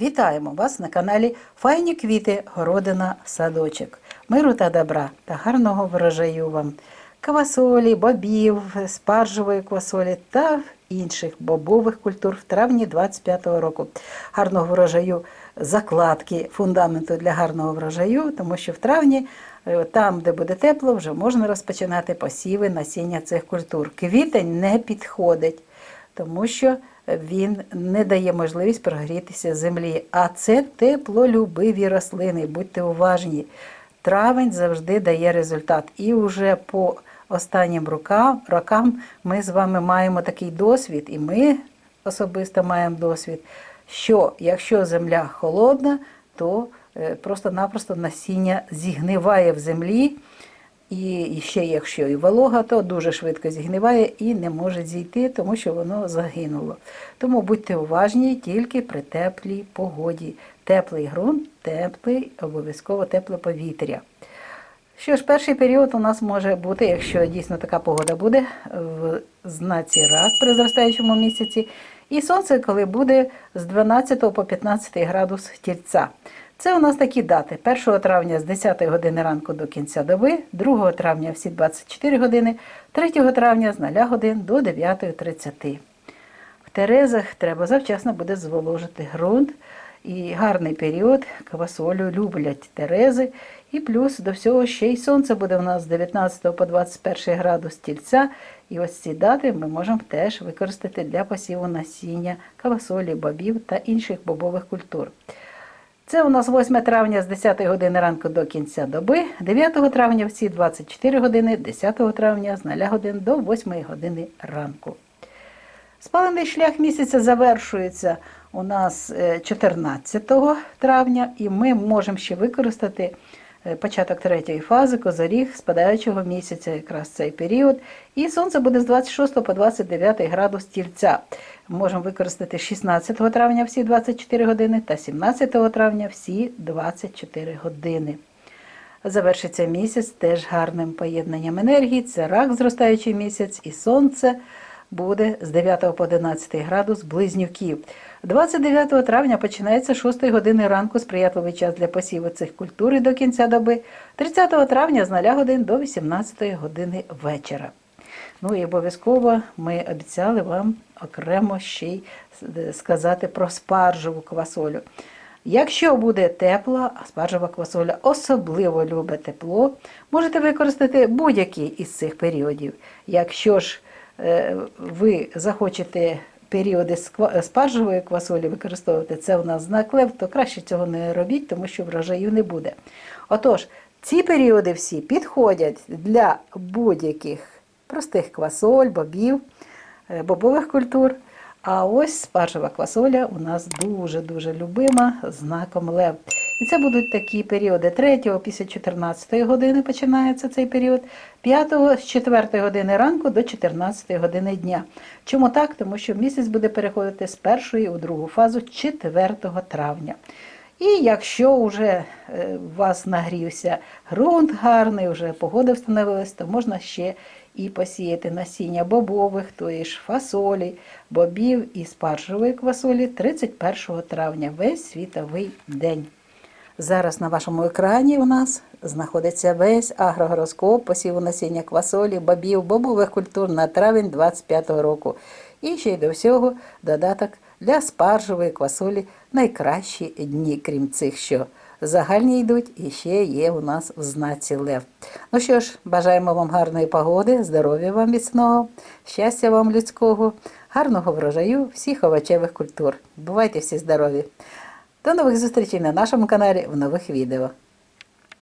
Вітаємо вас на каналі Файні квіти, городина, садочок. Миру та добра та гарного врожаю вам. Квасолі, бобів, спаржевої квасолі та інших бобових культур в травні 25-го року. Гарного врожаю закладки фундаменту для гарного врожаю, тому що в травні, е, там, де буде тепло, вже можна розпочинати посіви насіння цих культур. Квітень не підходить тому що він не дає можливість прогрітися землі. А це теплолюбиві рослини, будьте уважні. Травень завжди дає результат. І вже по останнім рокам, ми з вами маємо такий досвід, і ми особисто маємо досвід, що якщо земля холодна, то е, просто-напросто насіння зігниває в землі. І ще якщо і волога, то дуже швидко зігниває і не може зійти, тому що воно загинуло. Тому будьте уважні тільки при теплій погоді. Теплий ґрунт, теплий, обов'язково тепле повітря. Що ж, перший період у нас може бути, якщо дійсно така погода буде, в знаці рак при зростаючому місяці, і сонце, коли буде з 12 по 15 градус тільця. Це у нас такі дати. 1 травня з 10 години ранку до кінця доби, 2 травня всі 24 години, 3 травня з 0 годин до 9.30. В Терезах треба завчасно буде зволожити ґрунт. І гарний період квасолю люблять терези. І плюс до всього ще й сонце буде у нас з 19 по 21 градус тільця. І ось ці дати ми можемо теж використати для посіву насіння квасолі, бобів та інших бобових культур. Це у нас 8 травня з 10 години ранку до кінця доби, 9 травня всі 24 години, 10 травня з 0 годин до 8 години ранку. Спалений шлях місяця завершується у нас е, 14 травня, і ми можемо ще використати е, початок третьої фази козоріг спадаючого місяця, якраз цей період. І сонце буде з 26 по 29 градус тільця. Можемо використати 16 травня всі 24 години та 17 травня всі 24 години. Завершиться місяць теж гарним поєднанням енергії. Це рак, зростаючий місяць, і сонце буде з 9 по 11 градус близнюків. 29 травня починається 6 години ранку сприятливий час для посіву цих культур і до кінця доби. 30 травня з 0 годин до 18 години вечора. Ну і обов'язково ми обіцяли вам окремо ще й сказати про спаржеву квасолю. Якщо буде тепло, а спаржева квасоля особливо любить тепло, можете використати будь-який із цих періодів. Якщо ж ви захочете періоди спаржевої квасолі використовувати, це у нас знак лев, то краще цього не робіть, тому що врожаю не буде. Отож, ці періоди всі підходять для будь-яких простих квасоль, бобів, е, бобових культур. А ось спаржева квасоля у нас дуже-дуже любима знаком лев. І це будуть такі періоди 3 після 14 години починається цей період, 5 з 4 години ранку до 14 години дня. Чому так? Тому що місяць буде переходити з першої у другу фазу 4 травня. І якщо вже е, у вас нагрівся ґрунт гарний, вже погода встановилась, то можна ще і посіяти насіння бобових, тої ж фасолі, бобів і спаржевої квасолі 31 травня, весь світовий день. Зараз на вашому екрані у нас знаходиться весь агрогороскоп посіву насіння квасолі, бобів, бобових культур на травень 25-го року. І ще й до всього додаток для спаржевої квасолі найкращі дні, крім цих, що загальні йдуть, і ще є у нас в знаці Лев. Ну що ж, бажаємо вам гарної погоди, здоров'я вам міцного, щастя вам людського, гарного врожаю всіх овочевих культур. Бувайте всі здорові! До нових зустрічей на нашому каналі в нових відео.